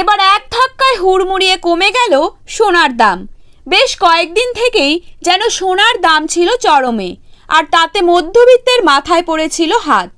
এবার এক ধাক্কায় হুড়মুড়িয়ে কমে গেল সোনার দাম। বেশ কয়েকদিন থেকেই যেন সোনার দাম ছিল চরমে, আর তাতে মধ্যবিত্তের মাথায় পড়েছিল হাত।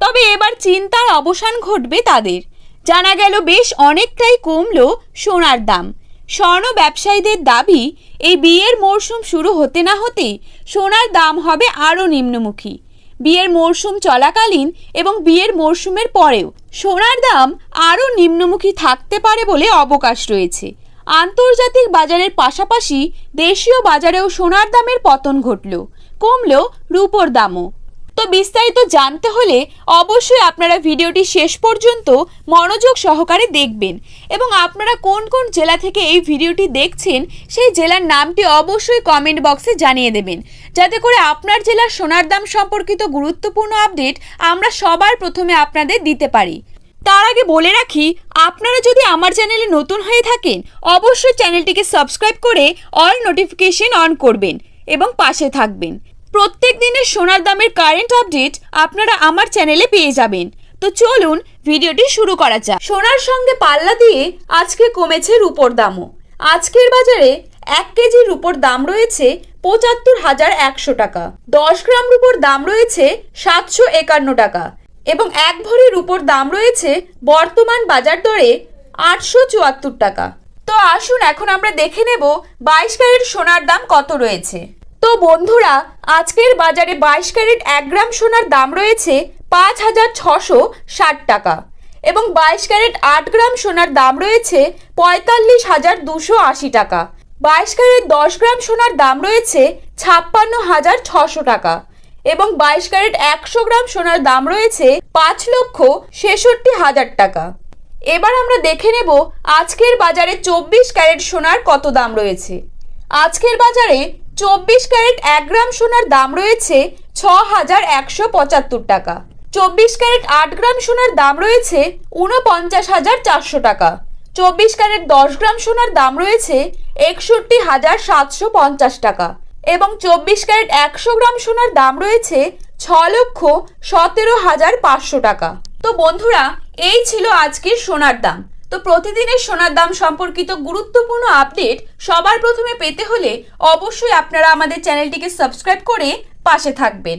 তবে এবার চিন্তার অবসান ঘটবে তাদের। জানা গেল বেশ অনেকটাই কমল সোনার দাম। স্বর্ণ ব্যবসায়ীদের দাবি, এই বিয়ের মরশুম শুরু হতে না হতে সোনার দাম হবে আরও নিম্নমুখী। বিয়ের মরশুম চলাকালীন এবং বিয়ের মরশুমের পরেও। সোনার দাম আরও নিম্নমুখী থাকতে পারে বলে অবকাশ রয়েছে। আন্তর্জাতিক বাজারের পাশাপাশি দেশীয় বাজারেও সোনার দামের পতন ঘটল। কমল রূপোর দামও। তো বিস্তারিত জানতে হলে অবশ্যই আপনারা ভিডিওটি শেষ পর্যন্ত মনোযোগ সহকারে দেখবেন এবং আপনারা কোন কোন জেলা থেকে এই ভিডিওটি দেখছেন সেই জেলার নামটি অবশ্যই কমেন্ট বক্সে জানিয়ে দেবেন। যাতে করে আপনার জেলার সোনার দাম সম্পর্কিত গুরুত্বপূর্ণ আপডেট আমরা সবার প্রথমে আপনাদের দিতে পারি। তার আগে বলে রাখি, আপনারা যদি আমার চ্যানেলে নতুন হয়ে থাকেন, অবশ্যই চ্যানেলটিকে সাবস্ক্রাইব করে অল নোটিফিকেশন অন করবেন এবং পাশে থাকবেন। প্রত্যেক দিনের সোনার দামের কারেন্ট আপডেট আপনারা আমার চ্যানেলে পেয়ে যাবেন। তো চলুন ভিডিওটি শুরু করা যাক। সোনার সঙ্গে পাল্লা দিয়ে আজকে কমেছে রূপোর দামও। আজকের বাজারে এক কেজি রূপোর দাম রয়েছে পঁচাত্তর হাজার একশো টাকা। দশ গ্রাম রূপোর দাম রয়েছে সাতশো একান্ন টাকা। এবং এক ভরি রূপোর দাম রয়েছে বর্তমান বাজার দরে আটশো চুয়াত্তর টাকা। তো আসুন এখন আমরা দেখে নেব বাইশ ক্যারেট সোনার দাম কত রয়েছে। তো বন্ধুরা, আজকের বাজারে বাইশ ক্যারেট এক গ্রাম সোনার দাম রয়েছে পাঁচ হাজার ছশো ষাট টাকা এবং বাইশ ক্যারেট আট গ্রাম সোনার দাম রয়েছে পঁয়তাল্লিশ হাজার দুশো আশি টাকা। বাইশ ক্যারেট দশ গ্রাম সোনার দাম রয়েছে ছাপ্পান্ন হাজার ছশো টাকা এবং বাইশ ক্যারেট একশো গ্রাম সোনার দাম রয়েছে পাঁচ লক্ষ ছেষট্টি হাজার টাকা। এবার আমরা দেখে নেব আজকের বাজারে চব্বিশ ক্যারেট সোনার কত দাম রয়েছে। আজকের বাজারে চব্বিশ ক্যারেট এক গ্রাম সোনার দাম রয়েছে ছ হাজার একশো পঁচাত্তর টাকা। চব্বিশ ক্যারেট আট গ্রাম সোনার দাম রয়েছে ঊনপঞ্চাশ হাজার চারশো টাকা। চব্বিশ ক্যারেট দশ গ্রাম সোনার দাম রয়েছে একষট্টি হাজার সাতশো পঞ্চাশ টাকা এবং চব্বিশ ক্যারেট একশো গ্রাম সোনার দাম রয়েছে ছ লক্ষ সতেরো হাজার পাঁচশো টাকা। তো বন্ধুরা, এই ছিল আজকের সোনার দাম। তো প্রতিদিনের সোনার দাম সম্পর্কিত গুরুত্বপূর্ণ আপডেট সবার প্রথমে পেতে হলে অবশ্যই আপনারা আমাদের চ্যানেলটিকে সাবস্ক্রাইব করে পাশে থাকবেন।